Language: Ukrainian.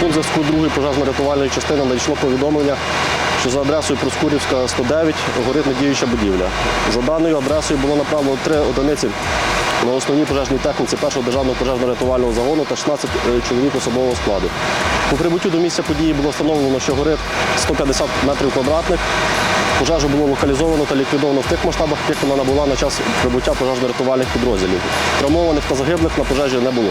пункт зв'язку другої пожежно-рятувальної частини надійшло повідомлення, що за адресою Проскурівська 109 горить недіюча будівля. За даною адресою було направлено три одиниці на основній пожежній техніці першого державного пожежно-рятувального загону та 16 е, чоловік особового складу. По прибуттю до місця події було встановлено, що горить 150 метрів квадратних. Пожежу було локалізовано та ліквідовано в тих масштабах, яких вона набула на час прибуття пожежно-рятувальних підрозділів. Травмованих та загиблих на пожежі не було.